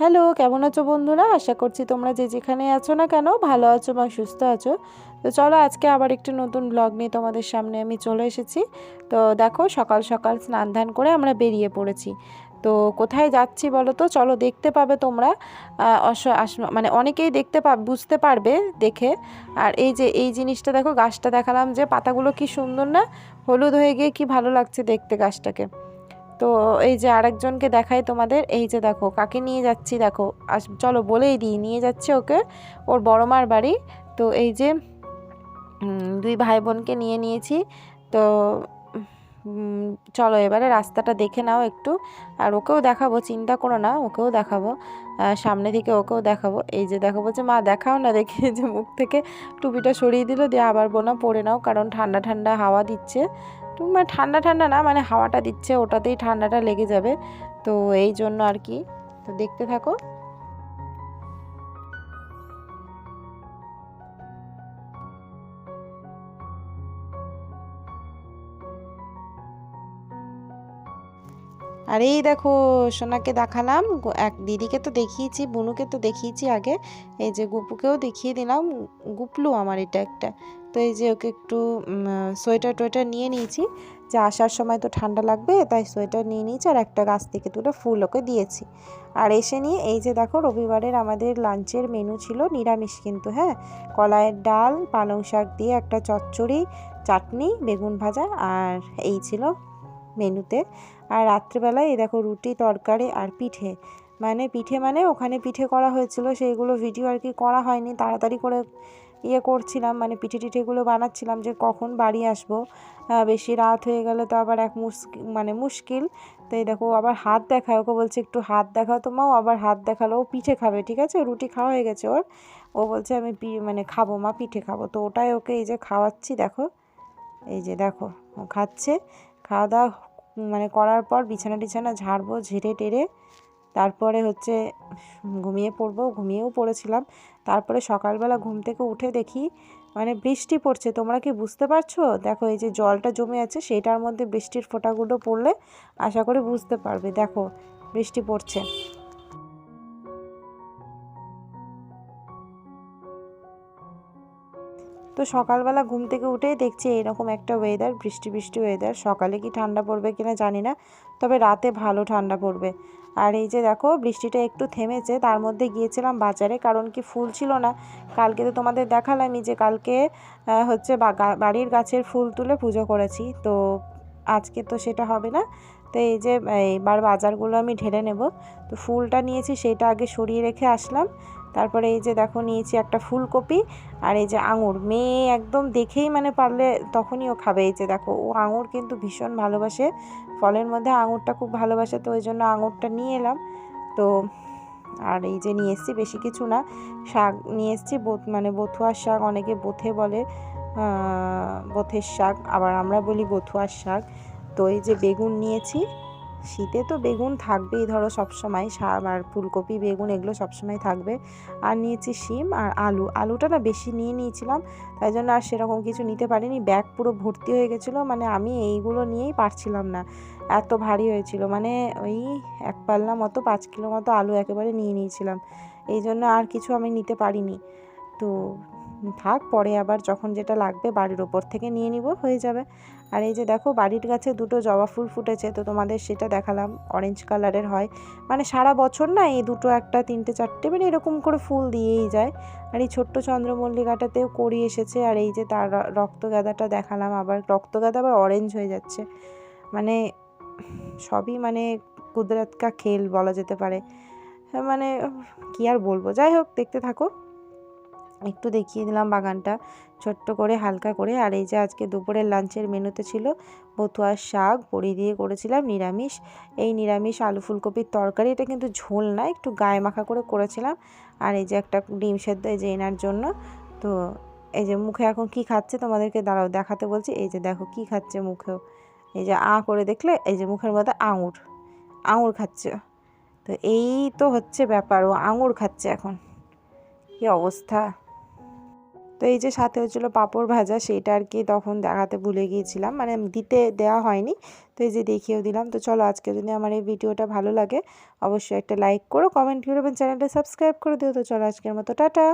Hello, কেমন আছো বন্ধুরা? আশা করছি তোমরা যে যেখানে আছো না কেন, ভালো আছো বা সুস্থ আছো। তো চলো আজকে আবার একটি নতুন ব্লগ নিয়ে তোমাদের সামনে আমি চলে এসেছি। তো দেখো, সকাল সকাল স্নান ধান করে আমরা বেরিয়ে পড়েছি। তো কোথায় যাচ্ছি বলো তো? চলো দেখতে পাবে তোমরা। মানে অনেকেই দেখতে পা, বুঝতে পারবে দেখে। আর এই যে, এই জিনিসটা দেখো, গাছটা দেখালাম যে পাতাগুলো কি সুন্দর না? হলুদ হয়ে গিয়ে কি ভালো লাগছে দেখতে গাছটাকে। তো এই যে আরেকজনকে দেখাই তোমাদের, এই যে দেখো, কাকে নিয়ে যাচ্ছি দেখো, আস, চলো বলেই দিই, নিয়ে যাচ্ছে ওকে, ওর বড় মার বাড়ি। তো এই যে দুই ভাই বোনকে নিয়ে নিয়েছি। তো চলো এবারে রাস্তাটা দেখে নাও একটু, আর ওকেও দেখাবো, চিন্তা করো না, ওকেও দেখাবো সামনে থেকে ওকেও দেখাবো। এই যে দেখাবো যে মা, দেখাও না দেখে, যে মুখ থেকে টুপিটা সরিয়ে দিল, দিয়ে আবার বোনা পরে নাও, কারণ ঠান্ডা ঠান্ডা হাওয়া দিচ্ছে। মানে ঠান্ডা ঠান্ডা না মানে হাওয়াটা দিচ্ছে, ওটাতেই ঠান্ডাটা লেগে যাবে। তো এই জন্য আর কি। তো দেখতে থাকো। আর এই দেখো, সোনাকে দেখালাম। এক দিদিকে তো দেখিয়েছি, বুনুকে তো দেখিয়েছি আগে। এই যে গুপুকেও দেখিয়ে দিলাম। গুপলু আমার এটা একটা। তো এই যে ওকে একটু সোয়েটার টোয়েটার নিয়ে নিয়েছি। যে আসার সময় তো ঠান্ডা লাগবে, তাই সোয়েটার নিয়ে নিয়েছি আর একটা গাছ থেকে তুলে ফুল ওকে দিয়েছি। আর এসে নিয়ে, এই যে দেখো, রবিবারের আমাদের লাঞ্চের মেনু ছিল নিরামিষ কিন্তু হ্যাঁ? কলাইয়ের ডাল, পালং শাক দিয়ে একটা চচ্চড়ি, চাটনি, বেগুন ভাজা, আর এই ছিল মেনুতে আর রাত্রিবেলায় এই দেখো রুটি, তরকারি আর পিঠে। মানে পিঠে মানে ওখানে পিঠে করা হয়েছিল, সেইগুলো ভিডিও আর কি করা হয়নি। তাড়াতাড়ি করে ইয়ে করছিলাম মানে পিঠে টিঠেগুলো বানাচ্ছিলাম যে কখন বাড়ি আসব। বেশি রাত হয়ে গেলে তো আবার এক মুশকিল মানে মুশকিল। তো এই দেখো আবার হাত দেখায়, ওকে বলছে, একটু হাত দেখাও তো মা। ও আবার হাত দেখাল, ও পিঠে খাবে, ঠিক আছে? রুটি খাওয়া হয়ে গেছে ওর। ও বলছে, আমি মানে খাব মা, পিঠে খাব। তো ওটাই ওকে এই যে খাওয়াচ্ছি, দেখো। এই যে দেখো, ও খাচ্ছে। খাওয়া দাওয়া মানে করার পর বিছানা টিছানা ঝাড়বো, ঝেড়ে টেরে তারপরে হচ্ছে ঘুমিয়ে পড়ব, ঘুমিয়েও পড়েছিলাম। তারপরে সকালবেলা ঘুম থেকে উঠে দেখি মানে বৃষ্টি পড়ছে। তোমরা কি বুঝতে পারছ? দেখো এই যে জলটা জমে আছে সেটার মধ্যে বৃষ্টির ফোঁটাগুলো পড়লে আশা করি বুঝতে পারবে। দেখো বৃষ্টি পড়ছে। তো সকালবেলা ঘুম থেকে উঠেই দেখছি এরকম একটা ওয়েদার বৃষ্টি বৃষ্টি ওয়েদার সকালে কি ঠান্ডা পড়বে কিনা জানি না, তবে রাতে ভালো ঠান্ডা পড়বে। আর এই যে দেখো, বৃষ্টিটা একটু থেমেছে, তার মধ্যে গিয়েছিলাম বাজারে, কারণ কি ফুল ছিল না। কালকে তো তোমাদের দেখালামই যে কালকে হচ্ছে বাড়ির গাছের ফুল তুলে পুজো করেছি। তো আজকে তো সেটা হবে না। তো এই যে, এইবার বাজারগুলো আমি ঢেলে নেব। তো ফুলটা নিয়েছি, সেটা আগে সরিয়ে রেখে আসলাম। তারপরে এই যে দেখো নিয়েছি একটা ফুলকপি আর এই যে আঙুর। মেয়ে একদম দেখেই মানে পারলে তখনই ও খাবে। এই যে দেখো, ও আঙুর কিন্তু ভীষণ ভালোবাসে। ফলের মধ্যে আঙুরটা খুব ভালোবাসে, তো ওই জন্য আঙুরটা নিয়ে এলাম। তো আর এই যে নিয়ে এসেছি বেশি কিছু না। শাক নিয়ে এসেছি, বোত- মানে বথুয়ার শাক, অনেকে বোথে বলে বোথের শাক। আবার আমরা বলি বথুয়ার শাক। তো এই যে বেগুন নিয়েছি। শীতে তো বেগুন থাকবেই, ধরো সবসময় আর ফুলকপি, বেগুন এগুলো সবসময় থাকবে। আর নিয়েছি শিম আর আলু। আলুটা না বেশি নিয়ে নিয়েছিলাম, তাই জন্য আর সেরকম কিছু নিতে পারিনি। ব্যাগ পুরো ভর্তি হয়ে গেছিল মানে আমি এইগুলো নিয়েই পারছিলাম না। এত ভারী হয়েছিল মানে ওই এক পাল্লা মতো, পাঁচ কিলো মতো আলু একেবারে নিয়ে নিয়েছিলাম। এই জন্য আর কিছু আমি নিতে পারিনি। তো থাক পরে আবার যখন যেটা লাগবে বাড়ির ওপর থেকে নিয়ে নিব হয়ে যাবে। আর এই যে দেখো বাড়ির গাছে দুটো জবা ফুল ফুটেছে তো তোমাদের সেটা দেখালাম। অরেঞ্জ কালারের হয়। মানে সারা বছর না এই দুটো একটা তিনটে চারটে মানে এরকম করে ফুল দিয়েই যায়। আর এই ছোট্ট চন্দ্রমল্লিকাটাতেও করি এসেছে আর এই যে তার র- রক্তগাঁদাটা দেখালাম আবার। রক্তগাঁদা আবার অরেঞ্জ হয়ে যাচ্ছে। মানে সবই মানে কুদরত কা খেল বলা যেতে পারে। হ্যাঁ, মানে কি আর বলব? যাই হোক দেখতে থাকো। একটু দেখিয়ে দিলাম বাগানটা। ছোট্ট করে, হালকা করে। আর এই যে আজকে দুপুরের লাঞ্চের মেনুতে ছিল বতুয়ার শাক, বড়ি দিয়ে করেছিলাম নিরামিষ। এই নিরামিষ আলু ফুলকপির তরকারি, এটা কিন্তু ঝোল না, একটু গায়ে মাখা করে করেছিলাম। আর এই যে একটা ডিম সেদ্ধ, এই যে এনার জন্য। তো এই যে মুখে এখন কি খাচ্ছে তোমাদেরকে দাঁড়াও, দেখাতে বলছি। এই যে দেখো কি খাচ্ছে মুখেও। এই যে আ করে দেখলে, এই যে মুখের মধ্যে আঙুর। আঙুর খাচ্ছে। তো এই তো হচ্ছে ব্যাপার, ও আঙুর খাচ্ছে এখন। কি অবস্থা? তো এই যে সাথে হচ্ছিল পাঁপড় ভাজা, সেটা আর কি তখন দেখাতে ভুলে গিয়েছিলাম। মানে দিতে দেওয়া হয়নি। তো এই যে দেখিয়েও দিলাম। তো চলো আজকে যদি আমার এই ভিডিওটা ভালো লাগে, অবশ্যই একটা লাইক করো কমেন্ট করো এবং চ্যানেলটা সাবস্ক্রাইব করে দিও। তো চলো আজকের মতো, টাটা!